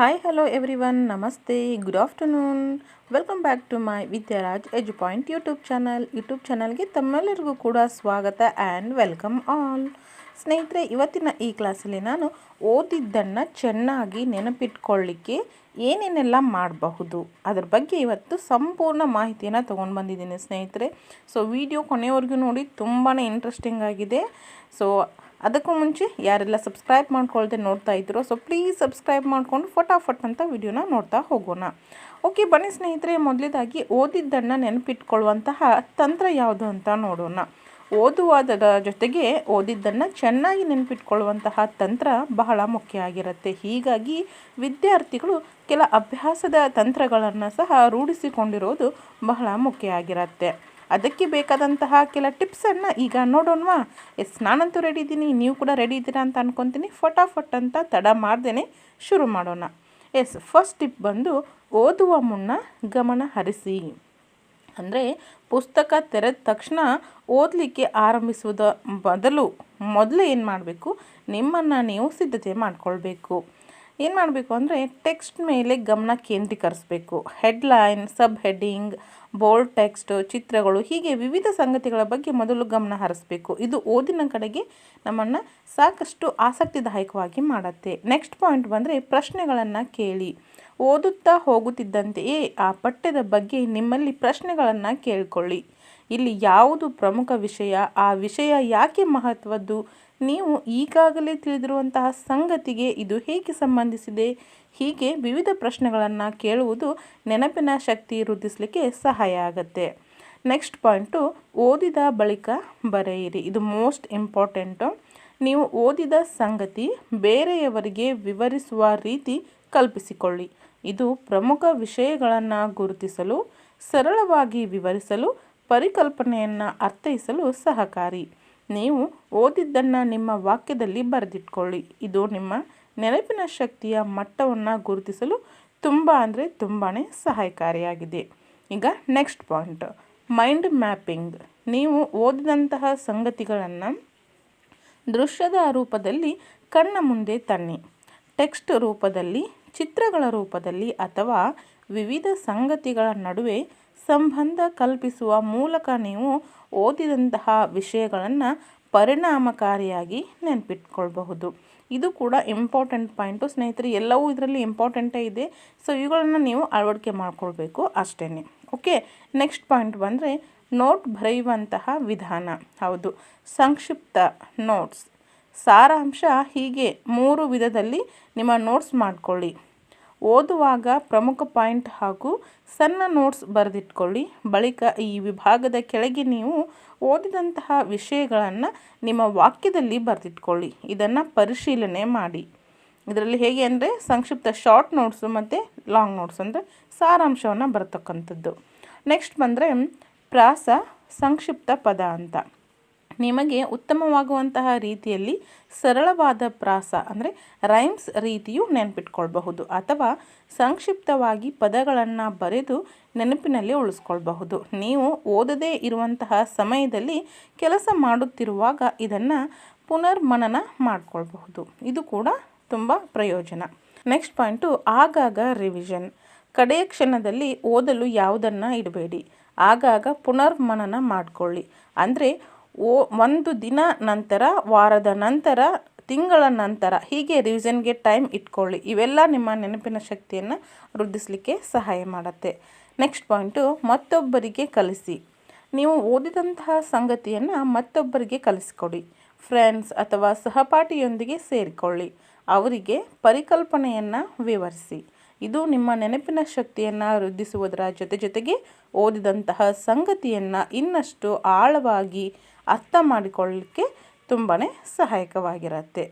Hi hello everyone ನಮಸ್ತೆ good afternoon welcome back to my Vidyaraj edu point YouTube channel YouTube ಚಾನಲ್ಗೆ ತಮ್ಮೆಲ್ಲರಿಗೂ ಕೂಡ ಸ್ವಾಗತ and welcome all ಸ್ನೇಹಿತರೆ, ಇವತ್ತಿನ ಈ ಕ್ಲಾಸಲ್ಲಿ ನಾನು ಓದಿದ್ದನ್ನು ಚೆನ್ನಾಗಿ ನೆನಪಿಟ್ಕೊಳ್ಳಿಕ್ಕೆ ಏನೇನೆಲ್ಲ ಮಾಡಬಹುದು? ಅದ್ರ ಬಗ್ಗೆ ಇವತ್ತು ಸಂಪೂರ್ಣ ಮಾಹಿತಿಯನ್ನು ತೊಗೊಂಡು ಬಂದಿದ್ದೀನಿ ಸ್ನೇಹಿತರೆ. ಸೊ ವಿಡಿಯೋ ಕೊನೆಯವರೆಗೂ ನೋಡಿ ತುಂಬಾ ಇಂಟ್ರೆಸ್ಟಿಂಗ್ ಆಗಿದೆ. ಸೊ ಅದಕ್ಕೂ ಮುಂಚೆ ಯಾರೆಲ್ಲ ಸಬ್ಸ್ಕ್ರೈಬ್ ಮಾಡ್ಕೊಳ್ದೆ ನೋಡ್ತಾ ಇದ್ರು ಸೊ ಪ್ಲೀಸ್ ಸಬ್ಸ್ಕ್ರೈಬ್ ಮಾಡಿಕೊಂಡು ಫಟಾಫಟ್ ಅಂತ ವಿಡಿಯೋನ ನೋಡ್ತಾ ಹೋಗೋಣ. ಓಕೆ ಬನ್ನಿ ಸ್ನೇಹಿತರೆ, ಮೊದಲೇದಾಗಿ ಓದಿದ್ದನ್ನು ನೆನಪಿಟ್ಕೊಳ್ಳುವಂತಹ ತಂತ್ರ ಯಾವುದು ಅಂತ ನೋಡೋಣ. ಓದುವುದರ ಜೊತೆಗೆ ಓದಿದ್ದನ್ನು ಚೆನ್ನಾಗಿ ನೆನಪಿಟ್ಕೊಳ್ಳುವಂತಹ ತಂತ್ರ ಬಹಳ ಮುಖ್ಯ ಆಗಿರುತ್ತೆ. ಹೀಗಾಗಿ ವಿದ್ಯಾರ್ಥಿಗಳು ಕೆಲ ಅಭ್ಯಾಸದ ತಂತ್ರಗಳನ್ನು ಸಹ ರೂಢಿಸಿಕೊಂಡಿರೋದು ಬಹಳ ಮುಖ್ಯ ಆಗಿರುತ್ತೆ. ಅದಕ್ಕೆ ಬೇಕಾದಂತಹ ಕೆಲ ಟಿಪ್ಸನ್ನು ಈಗ ನೋಡೋಣವಾ? ಎಸ್, ನಾನಂತೂ ರೆಡಿ ಇದ್ದೀನಿ. ನೀವು ಕೂಡ ರೆಡಿ ಇದ್ದೀರಾ ಅಂತ ಅನ್ಕೊತೀನಿ. ಫಟಾಫಟ್ ಅಂತ ತಡ ಮಾಡ್ದೇ ಶುರು ಮಾಡೋಣ. ಎಸ್ ಫಸ್ಟ್ ಟಿಪ್ ಬಂದು ಓದುವ ಮುನ್ನ ಗಮನ ಹರಿಸಿ. ಅಂದರೆ ಪುಸ್ತಕ ತೆರೆದ ತಕ್ಷಣ ಓದಲಿಕ್ಕೆ ಆರಂಭಿಸುವುದ ಬದಲು ಮೊದಲು ಏನು ಮಾಡಬೇಕು? ನಿಮ್ಮನ್ನು ನೀವು ಸಿದ್ಧತೆ ಮಾಡಿಕೊಳ್ಬೇಕು. ಏನು ಮಾಡಬೇಕು ಅಂದರೆ ಟೆಕ್ಸ್ಟ್ ಮೇಲೆ ಗಮನ ಕೇಂದ್ರೀಕರಿಸಬೇಕು. Headline sub heading bold text ಚಿತ್ರಗಳು, ಹೀಗೆ ವಿವಿಧ ಸಂಗತಿಗಳ ಬಗ್ಗೆ ಮೊದಲು ಗಮನ ಹರಿಸಬೇಕು. ಇದು ಓದಿನ ಕಡೆಗೆ ನಮ್ಮನ್ನು ಸಾಕಷ್ಟು ಆಸಕ್ತಿದಾಯಕವಾಗಿ ಮಾಡುತ್ತೆ. ನೆಕ್ಸ್ಟ್ ಪಾಯಿಂಟ್ ಬಂದರೆ ಪ್ರಶ್ನೆಗಳನ್ನು ಕೇಳಿ. ಓದುತ್ತಾ ಹೋಗುತ್ತಿದ್ದಂತೆಯೇ ಆ ಪಠ್ಯದ ಬಗ್ಗೆ ನಿಮ್ಮಲ್ಲಿ ಪ್ರಶ್ನೆಗಳನ್ನು ಕೇಳಿಕೊಳ್ಳಿ. ಇಲ್ಲಿ ಯಾವುದು ಪ್ರಮುಖ ವಿಷಯ, ಆ ವಿಷಯ ಯಾಕೆ ಮಹತ್ವದ್ದು? ನೀವು ಈಗಾಗಲೇ ತಿಳಿದಿರುವಂತಹ ಸಂಗತಿಗೆ ಇದು ಹೇಗೆ ಸಂಬಂಧಿಸಿದೆ? ಹೀಗೆ ವಿವಿಧ ಪ್ರಶ್ನೆಗಳನ್ನು ಕೇಳುವುದು ನೆನಪಿನ ಶಕ್ತಿ ವೃದ್ಧಿಸಲಿಕ್ಕೆ ಸಹಾಯ ಆಗುತ್ತೆ. ನೆಕ್ಸ್ಟ್ ಪಾಯಿಂಟು ಓದಿದ ಬಳಿಕ ಬರೆಯಿರಿ. ಇದು ಮೋಸ್ಟ್ ಇಂಪಾರ್ಟೆಂಟು ನೀವು ಓದಿದ ಸಂಗತಿ ಬೇರೆಯವರಿಗೆ ವಿವರಿಸುವ ರೀತಿ ಕಲ್ಪಿಸಿಕೊಳ್ಳಿ. ಇದು ಪ್ರಮುಖ ವಿಷಯಗಳನ್ನು ಗುರುತಿಸಲು, ಸರಳವಾಗಿ ವಿವರಿಸಲು ಪರಿಕಲ್ಪನೆಯನ್ನು ಅರ್ಥೈಸಲು ಸಹಕಾರಿ. ನೀವು ಓದಿದ್ದನ್ನು ನಿಮ್ಮ ವಾಕ್ಯದಲ್ಲಿ ಬರೆದಿಟ್ಕೊಳ್ಳಿ. ಇದು ನಿಮ್ಮ ನೆನಪಿನ ಶಕ್ತಿಯ ಮಟ್ಟವನ್ನು ಗುರುತಿಸಲು ತುಂಬ ಅಂದರೆ ತುಂಬಾ ಸಹಾಯಕಾರಿಯಾಗಿದೆ. ಈಗ ನೆಕ್ಸ್ಟ್ ಪಾಯಿಂಟ್ ಮೈಂಡ್ ಮ್ಯಾಪಿಂಗ್ ನೀವು ಓದಿದಂತಹ ಸಂಗತಿಗಳನ್ನು ದೃಶ್ಯದ ರೂಪದಲ್ಲಿ ಕಣ್ಣ ಮುಂದೆ ತನ್ನಿ. ಟೆಕ್ಸ್ಟ್ ರೂಪದಲ್ಲಿ, ಚಿತ್ರಗಳ ರೂಪದಲ್ಲಿ ಅಥವಾ ವಿವಿಧ ಸಂಗತಿಗಳ ನಡುವೆ ಸಂಬಂಧ ಕಲ್ಪಿಸುವ ಮೂಲಕ ನೀವು ಓದಿದಂತಹ ವಿಷಯಗಳನ್ನು ಪರಿಣಾಮಕಾರಿಯಾಗಿ ನೆನಪಿಟ್ಕೊಳ್ಬಹುದು. ಇದು ಕೂಡ ಇಂಪಾರ್ಟೆಂಟ್ ಪಾಯಿಂಟು ಸ್ನೇಹಿತರೆ, ಎಲ್ಲವೂ ಇದರಲ್ಲಿ ಇಂಪಾರ್ಟೆಂಟೇ ಇದೆ. ಸೊ ಇವುಗಳನ್ನು ನೀವು ಅಳವಡಿಕೆ ಮಾಡಿಕೊಳ್ಬೇಕು ಅಷ್ಟೇ ಓಕೆ ನೆಕ್ಸ್ಟ್ ಪಾಯಿಂಟ್ ಬಂದರೆ ನೋಟ್ ಬರೆಯುವಂತಹ ವಿಧಾನ. ಹೌದು. ಸಂಕ್ಷಿಪ್ತ ನೋಟ್ಸ್ ಸಾರಾಂಶ ಹೀಗೆ ಮೂರು ವಿಧದಲ್ಲಿ ನಿಮ್ಮ ನೋಟ್ಸ್ ಮಾಡಿಕೊಳ್ಳಿ. ಓದುವಾಗ ಪ್ರಮುಖ ಪಾಯಿಂಟ್ ಹಾಗೂ ಸಣ್ಣ ನೋಟ್ಸ್ ಬರೆದಿಟ್ಕೊಳ್ಳಿ. ಬಳಿಕ ಈ ವಿಭಾಗದ ಕೆಳಗೆ ನೀವು ಓದಿದಂತಹ ವಿಷಯಗಳನ್ನು ನಿಮ್ಮ ವಾಕ್ಯದಲ್ಲಿ ಬರೆದಿಟ್ಕೊಳ್ಳಿ. ಇದನ್ನು ಪರಿಶೀಲನೆ ಮಾಡಿ. ಇದರಲ್ಲಿ ಹೇಗೆ ಅಂದರೆ ಸಂಕ್ಷಿಪ್ತ ಶಾರ್ಟ್ ನೋಟ್ಸು ಮತ್ತು ಲಾಂಗ್ ನೋಟ್ಸ್ ಅಂದರೆ ಸಾರಾಂಶವನ್ನು ಬರತಕ್ಕಂಥದ್ದು. ನೆಕ್ಸ್ಟ್ ಬಂದರೆ ಪ್ರಾಸ ಸಂಕ್ಷಿಪ್ತ ಪದ ಅಂತ. ನಿಮಗೆ ಉತ್ತಮವಾಗುವಂತಹ ರೀತಿಯಲ್ಲಿ ಸರಳವಾದ ಪ್ರಾಸ, ಅಂದರೆ ರೈಮ್ಸ್ ರೀತಿಯು ನೆನಪಿಟ್ಕೊಳ್ಬಹುದು ಅಥವಾ ಸಂಕ್ಷಿಪ್ತವಾಗಿ ಪದಗಳನ್ನು ಬರೆದು ನೆನಪಿನಲ್ಲಿ ಉಳಿಸ್ಕೊಳ್ಬಹುದು. ನೀವು ಓದದೇ ಇರುವಂತಹ ಸಮಯದಲ್ಲಿ ಕೆಲಸ ಮಾಡುತ್ತಿರುವಾಗ ಇದನ್ನು ಪುನರ್ಮನನ ಮಾಡಿಕೊಳ್ಬಹುದು. ಇದು ಕೂಡ ತುಂಬ ಪ್ರಯೋಜನ. ನೆಕ್ಸ್ಟ್ ಪಾಯಿಂಟು ಆಗಾಗ ರಿವಿಷನ್. ಕಡೆಯ ಕ್ಷಣದಲ್ಲಿ ಓದಲು ಯಾವುದನ್ನು ಇಡಬೇಡಿ. ಆಗಾಗ ಪುನರ್ಮನನ ಮಾಡಿಕೊಳ್ಳಿ. ಅಂದರೆ ಓ, ಒಂದು ದಿನ ನಂತರ, ವಾರದ ನಂತರ, ತಿಂಗಳ ನಂತರ, ಹೀಗೆ ರಿವಿಷನ್ಗೆ ಟೈಮ್ ಇಟ್ಕೊಳ್ಳಿ. ಇವೆಲ್ಲ ನಿಮ್ಮ ನೆನಪಿನ ಶಕ್ತಿಯನ್ನು ವೃದ್ಧಿಸಲಿಕ್ಕೆ ಸಹಾಯ ಮಾಡುತ್ತೆ. ನೆಕ್ಸ್ಟ್ ಪಾಯಿಂಟು ಮತ್ತೊಬ್ಬರಿಗೆ ಕಲಿಸಿ. ನೀವು ಓದಿದಂತಹ ಸಂಗತಿಯನ್ನು ಮತ್ತೊಬ್ಬರಿಗೆ ಕಲಿಸಿಕೊಡಿ. ಫ್ರೆಂಡ್ಸ್ ಅಥವಾ ಸಹಪಾಠಿಯೊಂದಿಗೆ ಸೇರಿಕೊಳ್ಳಿ. ಅವರಿಗೆ ಪರಿಕಲ್ಪನೆಯನ್ನು ವಿವರಿಸಿ. ಇದು ನಿಮ್ಮ ನೆನಪಿನ ಶಕ್ತಿಯನ್ನು ವೃದ್ಧಿಸುವುದರ ಜೊತೆ ಜೊತೆಗೆ ಓದಿದಂತಹ ಸಂಗತಿಯನ್ನು ಇನ್ನಷ್ಟು ಆಳವಾಗಿ ಅರ್ಥ ಮಾಡಿಕೊಳ್ಳಲಿಕ್ಕೆ ತುಂಬಾ ಸಹಾಯಕವಾಗಿರುತ್ತೆ.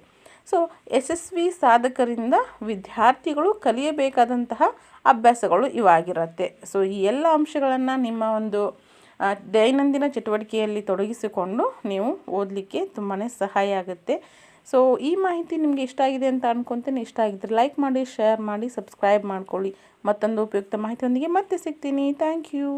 ಸೊ ಯಶಸ್ವಿ ಸಾಧಕರಿಂದ ವಿದ್ಯಾರ್ಥಿಗಳು ಕಲಿಯಬೇಕಾದಂತಹ ಅಭ್ಯಾಸಗಳು ಇವಾಗಿರುತ್ತೆ. ಸೊ ಈ ಎಲ್ಲ ಅಂಶಗಳನ್ನು ನಿಮ್ಮ ಒಂದು ದೈನಂದಿನ ಚಟುವಟಿಕೆಯಲ್ಲಿ ತೊಡಗಿಸಿಕೊಂಡು ನೀವು ಓದಲಿಕ್ಕೆ ತುಂಬಾ ಸಹಾಯ ಆಗುತ್ತೆ. ಸೊ ಈ ಮಾಹಿತಿ ನಿಮಗೆ ಇಷ್ಟ ಆಗಿದೆ ಅಂತ ಅನ್ಕೊತೀನಿ. ಇಷ್ಟ ಆಗಿದ್ರೆ ಲೈಕ್ ಮಾಡಿ, ಶೇರ್ ಮಾಡಿ, ಸಬ್ಸ್ಕ್ರೈಬ್ ಮಾಡ್ಕೊಳ್ಳಿ. ಮತ್ತೊಂದು ಉಪಯುಕ್ತ ಮಾಹಿತಿಯೊಂದಿಗೆ ಮತ್ತೆ ಸಿಗ್ತೀನಿ. Thank you